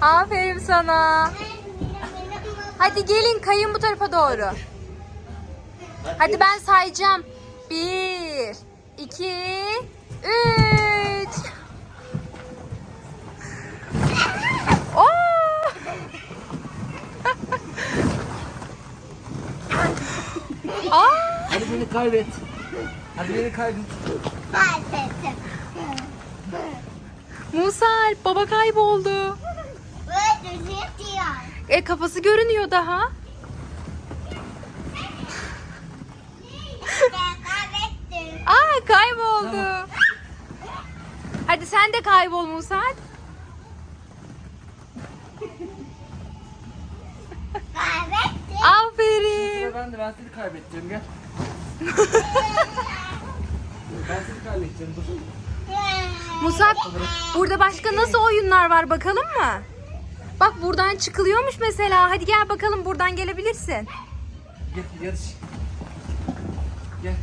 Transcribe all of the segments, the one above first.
Aferin sana. Hadi gelin kayın bu tarafa doğru. Hadi ben sayacağım. Bir, iki, üç. Oo! Aa! Hadi beni kaybet. Hadi beni kaybet. Musa Alp baba kayboldu. E kafası görünüyor daha. Aa kayboldu. Hadi sen de kaybol Musa Alp. Aferin. Sıra ben de ben seni kaybedeceğim gel. ben seni kaybedeceğim dur. Musa burada başka nasıl oyunlar var bakalım mı? Bak buradan çıkılıyormuş mesela. Hadi gel bakalım buradan gelebilirsin. Gel yarış. Gel.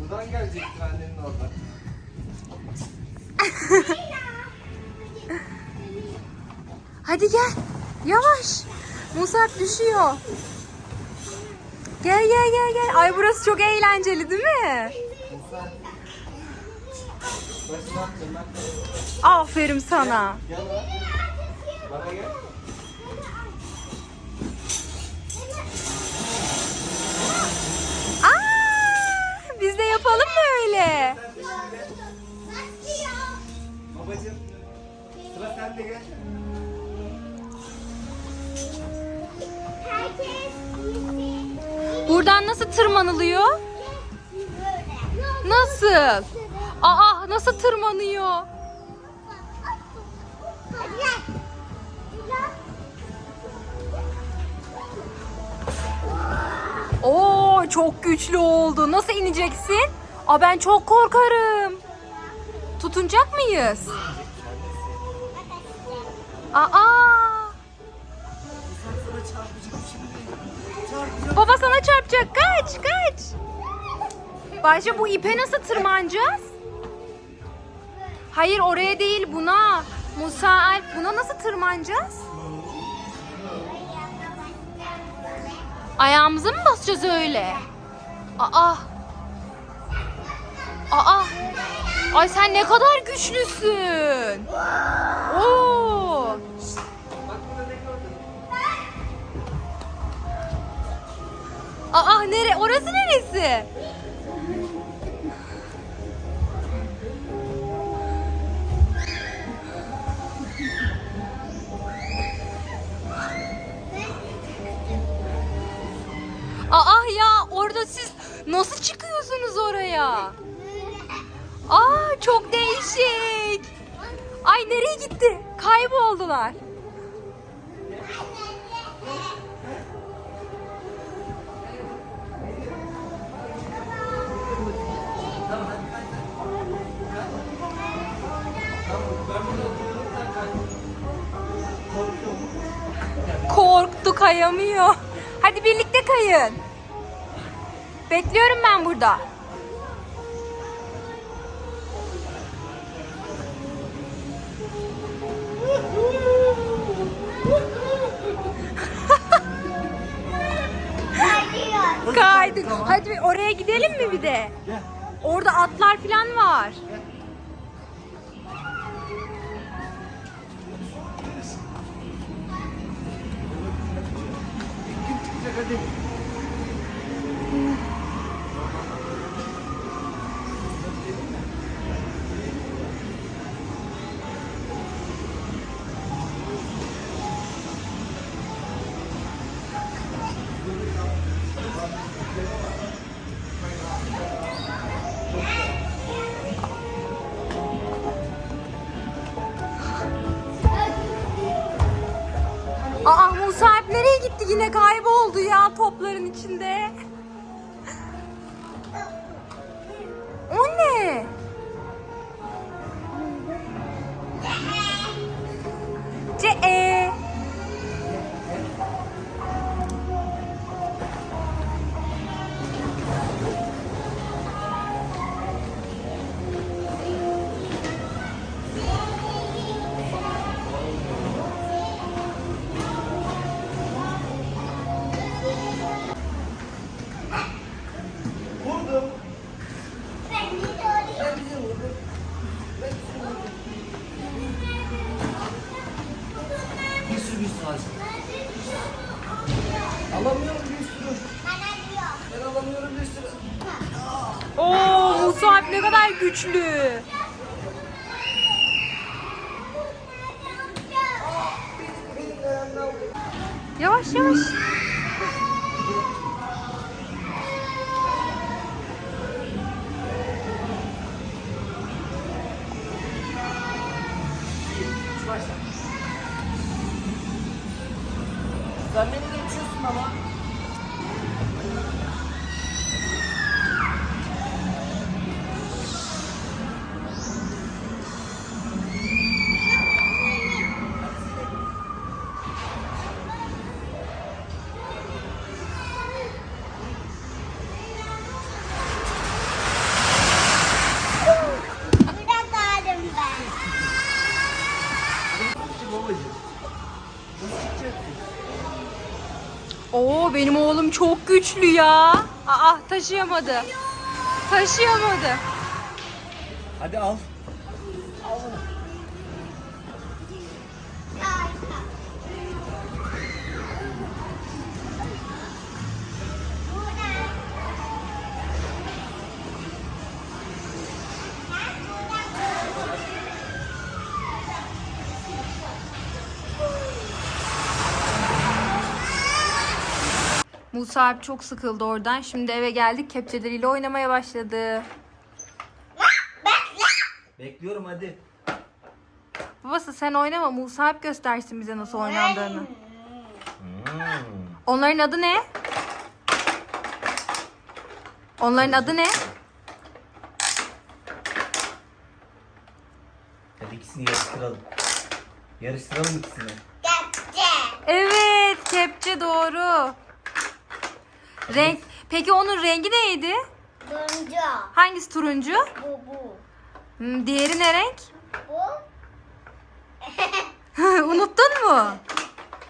Buradan gelecektir annenin orada. Hadi gel. Yavaş. Musa Alp düşüyor. Gel gel gel gel. Ay burası çok eğlenceli değil mi? Musa. Aferin sana. Gel lan. Bana gel. Aa, biz de yapalım mı öyle? Babacım. Sıra sende gel. Buradan nasıl tırmanılıyor? Nasıl? Aa nasıl tırmanıyor? Oo çok güçlü oldu. Nasıl ineceksin? Aa ben çok korkarım. Tutunacak mıyız? Aa! Baba sana çarpacak. Kaç, kaç. Bayşe bu ipe nasıl tırmanacağız? Hayır oraya değil buna. Musa Alp buna nasıl tırmanacağız? Ayağımıza mı basacağız öyle? Aa. Aa. Ay sen ne kadar güçlüsün. Oo. Aa nere? Orası neresi? Ay nereye gitti? Kayboldular. Korktu kayamıyor. Hadi birlikte kayın. Bekliyorum ben burada. Kaydık. Hadi oraya gidelim mi bir de? Gel. Orada atlar falan var. Çıkacak hadi. Yine kayboldu ya topların içinde. Alamıyorum bir sürü. Ben alamıyorum bir sürü. Oo Musab ne kadar güçlü. Yavaş yavaş. Benim oğlum çok güçlü ya. Aa taşıyamadı. Taşıyamadı. Hadi al. Musa abi çok sıkıldı oradan. Şimdi eve geldik kepçeleriyle oynamaya başladı. Bekliyorum hadi. Babası sen oynama Musa abi göstersin bize nasıl oynandığını. Hmm. Onların adı ne? Onların adı ne? Hadi ikisini yarıştıralım. Yarıştıralım ikisini. Gel. Evet, kepçe doğru. Renk. Peki onun rengi neydi? Turuncu. Hangisi turuncu? Bu bu. Hmm, diğeri ne renk? Bu. Unuttun mu?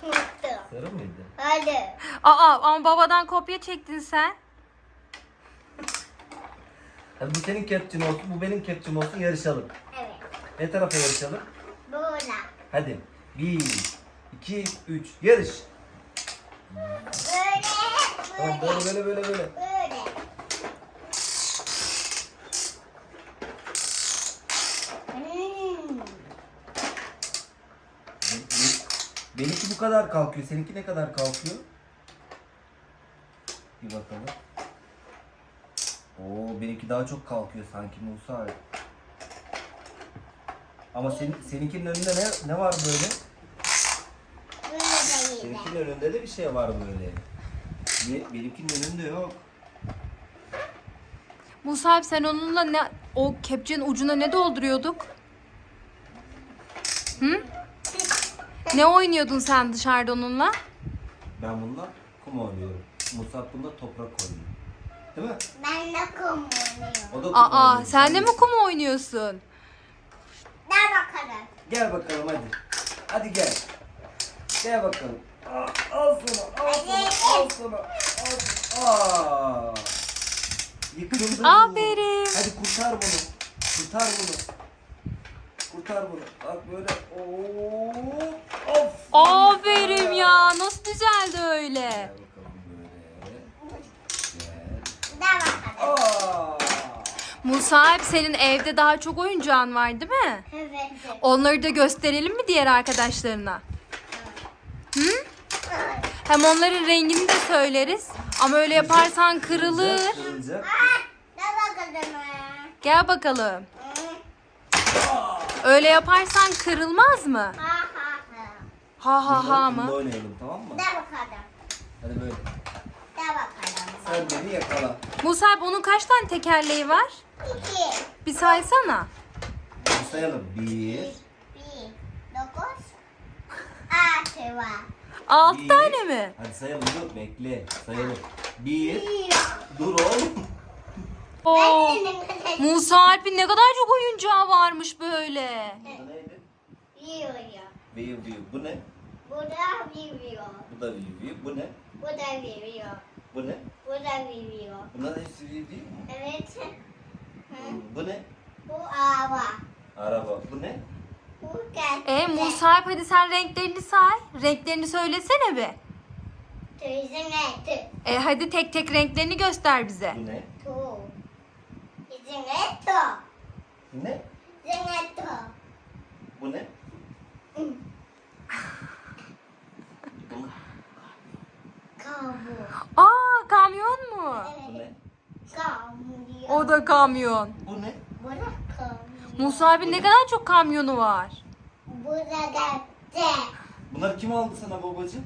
Mutlu. Sarı mıydı? Hadi. Aa ama babadan kopya çektin sen. Hadi bu senin kepçin olsun, bu benim kepçim olsun yarışalım. Evet. Ne tarafa yarışalım? Burada. Hadi. Bir, iki, üç, yarış. Böyle. Tamam, Böyle. böyle böyle böyle böyle. Böyle. Hmm. Be- be- Benimki bu kadar kalkıyor. Seninki ne kadar kalkıyor? Bir bakalım. Oo benimki daha çok kalkıyor sanki Musa abi. Ama senin, seninkinin önünde ne, ne var böyle? Seninkinin önünde de bir şey var böyle. Ne, benimkinin önünde yok. Musa abi sen onunla ne o kepçenin ucuna ne dolduruyorduk? Hı? Ne oynuyordun sen dışarıda onunla? Ben bununla kum oynuyorum. Musa bunda toprak oynuyor. Değil mi? Ben de kum oynuyorum. O da kum Aa oynuyor. sen de mi kum oynuyorsun? Gel bakalım. Gel bakalım hadi. Hadi gel. Gel bakalım. Aa, al sana, al sana, al sana. Al sana. Aa. Yıkıldı bu. Aferin. Hadi kurtar bunu. Kurtar bunu. Kurtar bunu. Bak böyle. Oo. Of. Aferin ya nasıl düzeldi öyle? Musa abi senin evde daha çok oyuncağın var değil mi? Evet. Onları da gösterelim mi diğer arkadaşlarına? Hem onların rengini de söyleriz. Ama öyle yaparsan kırılır. Kırılacak. Gel bakalım. Gel bakalım. Hı. Öyle yaparsan kırılmaz mı? Ha ha ha. Ha ha ha Bununla mı? oynayalım tamam mı? Gel bakalım. Hadi böyle. Gel bakalım. Sen beni yakala. Musa abi onun kaç tane tekerleği var? İki. Bir saysana. Sayalım. Bir. Altı var. Altı Bir. tane mi? Hadi sayalım dur bekle. Sayalım. Bir. Bir. Dur oğlum. Oo. Musa Alp'in ne kadar çok oyuncağı varmış böyle. Bu neydi? Yiyor. View view. Bu ne? Bu da yiyor. Bu da view view. Bu ne? Bu da yiyor. Bu ne? Bu da yiyor. Bunların hepsi view değil mi? Evet. Hı. Bu ne? Bu araba. Araba. Bu ne? Kaçtı. E Musa Alp hadi sen renklerini say. Renklerini söylesene bir. Teyze ne? E hadi tek tek renklerini göster bize. Bu ne? Tu. İzin ne? Tu. Bu ne? Kamu. Aa kamyon mu? Bu ne? Kamu diyor. O da kamyon. Bu ne? Bu da kamu. Musa abi ne kadar çok kamyonu var. Bunları kim aldı sana babacığım?